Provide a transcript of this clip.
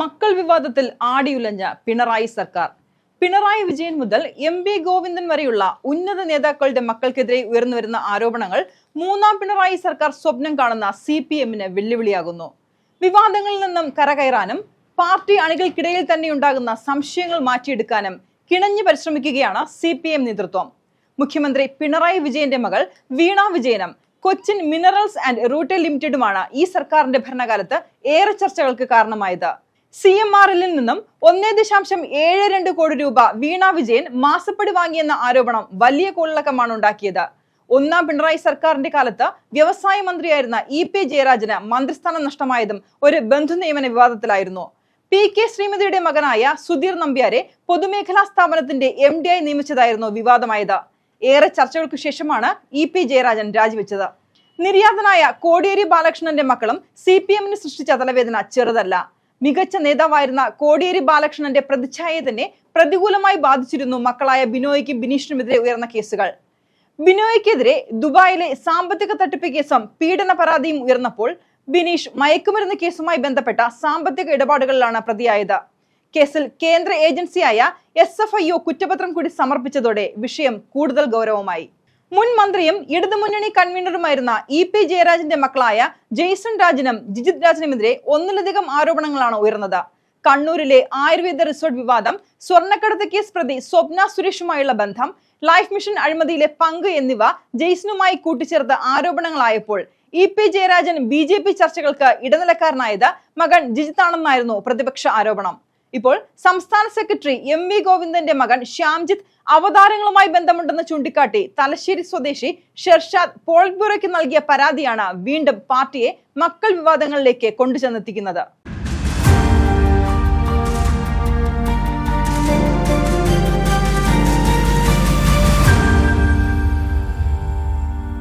മക്കൾ വിവാദത്തിൽ ആടിയുലഞ്ഞ പിണറായി സർക്കാർ. പിണറായി വിജയൻ മുതൽ എം വി ഗോവിന്ദൻ വരെയുള്ള ഉന്നത നേതാക്കളുടെ മക്കൾക്കെതിരെ ഉയർന്നുവരുന്ന ആരോപണങ്ങൾ മൂന്നാം പിണറായി സർക്കാർ സ്വപ്നം കാണുന്ന സി പി എമ്മിന് വെല്ലുവിളിയാകുന്നു. വിവാദങ്ങളിൽ നിന്നും കരകയറാനും പാർട്ടി അണികൾക്കിടയിൽ തന്നെ ഉണ്ടാകുന്ന സംശയങ്ങൾ മാറ്റിയെടുക്കാനും കിണഞ്ഞു പരിശ്രമിക്കുകയാണ് സി പി എം നേതൃത്വം. മുഖ്യമന്ത്രി പിണറായി വിജയന്റെ മകൾ വീണ വിജയനും കൊച്ചിൻ മിനറൽസ് ആൻഡ് റൂട്ടെ ലിമിറ്റഡുമാണ് ഈ സർക്കാരിന്റെ ഭരണകാലത്ത് ഏറെ ചർച്ചകൾക്ക് കാരണമായത്. സി എം ആർ എല്ലിൽ നിന്നും ഒന്നേ ദശാംശം ഏഴ് രണ്ട് കോടി രൂപ വീണ വിജയൻ മാസപ്പടി വാങ്ങിയെന്ന ആരോപണം വലിയ കോളിളക്കമാണ് ഉണ്ടാക്കിയത്. ഒന്നാം പിണറായി സർക്കാരിന്റെ കാലത്ത് വ്യവസായ മന്ത്രിയായിരുന്ന ഇ പി ജയരാജന് മന്ത്രിസ്ഥാനം നഷ്ടമായതും ഒരു ബന്ധു നിയമന വിവാദത്തിലായിരുന്നു. പി കെ ശ്രീമതിയുടെ മകനായ സുധീർ നമ്പ്യാരെ പൊതുമേഖലാ സ്ഥാപനത്തിന്റെ എം ഡി ആയി നിയമിച്ചതായിരുന്നു വിവാദമായത്. ഏറെ ചർച്ചകൾക്ക് ശേഷമാണ് ഇ പി ജയരാജൻ രാജിവെച്ചത്. നിര്യാതനായ കോടിയേരി ബാലകൃഷ്ണന്റെ മക്കളും സി പി എമ്മിന് സൃഷ്ടിച്ച തലവേദന ചെറുതല്ല. മികച്ച നേതാവായിരുന്ന കോടിയേരി ബാലകൃഷ്ണന്റെ പ്രതിച്ഛായയെ തന്നെ പ്രതികൂലമായി ബാധിച്ചിരുന്നു മക്കളായ ബിനോയ്ക്കും ബിനീഷിനുമെതിരെ ഉയർന്ന കേസുകൾ. ബിനോയ്ക്കെതിരെ ദുബായിലെ സാമ്പത്തിക തട്ടിപ്പ് കേസും പീഡന പരാതിയും ഉയർന്നപ്പോൾ ബിനീഷ് മയക്കുമരുന്ന് കേസുമായി ബന്ധപ്പെട്ട സാമ്പത്തിക ഇടപാടുകളിലാണ് പ്രതിയായത്. കേസിൽ കേന്ദ്ര ഏജൻസിയായ എസ് എഫ് ഐ ഒ കുറ്റപത്രം കൂടി സമർപ്പിച്ചതോടെ വിഷയം കൂടുതൽ ഗൗരവമായി. മുൻ മന്ത്രിയും ഇടതുമുന്നണി കൺവീനറുമായിരുന്ന ഇ പി ജയരാജന്റെ മക്കളായ ജെയ്സൺ രാജനും ജിജിത് രാജനുമെതിരെ ഒന്നിലധികം ആരോപണങ്ങളാണ് ഉയർന്നത്. കണ്ണൂരിലെ ആയുർവേദ റിസോർട്ട് വിവാദം സ്വർണക്കടത്ത് കേസ് പ്രതി സ്വപ്ന സുരേഷുമായുള്ള ബന്ധം ലൈഫ് മിഷൻ അഴിമതിയിലെ പങ്ക് എന്നിവ ജെയ്സണുമായി കൂട്ടിച്ചേർത്ത ആരോപണങ്ങളായപ്പോൾ ഇ പി ജയരാജൻ ബി ചർച്ചകൾക്ക് ഇടനിലക്കാരനായത് മകൻ ജിജിത്താണെന്നായിരുന്നു പ്രതിപക്ഷ ആരോപണം. ഇപ്പോൾ സംസ്ഥാന സെക്രട്ടറി എം വി ഗോവിന്ദന്റെ മകൻ ശ്യാംജിത്ത് അവതാരങ്ങളുമായി ബന്ധമുണ്ടെന്ന് ചൂണ്ടിക്കാട്ടി തലശ്ശേരി സ്വദേശി ഷെർഷാദ് പോളിറ്റ് ബ്യൂറോയ്ക്ക് നൽകിയ പരാതിയാണ് വീണ്ടും പാർട്ടിയെ മക്കൾ വിവാദങ്ങളിലേക്ക് കൊണ്ടുചെന്നെത്തിക്കുന്നത്.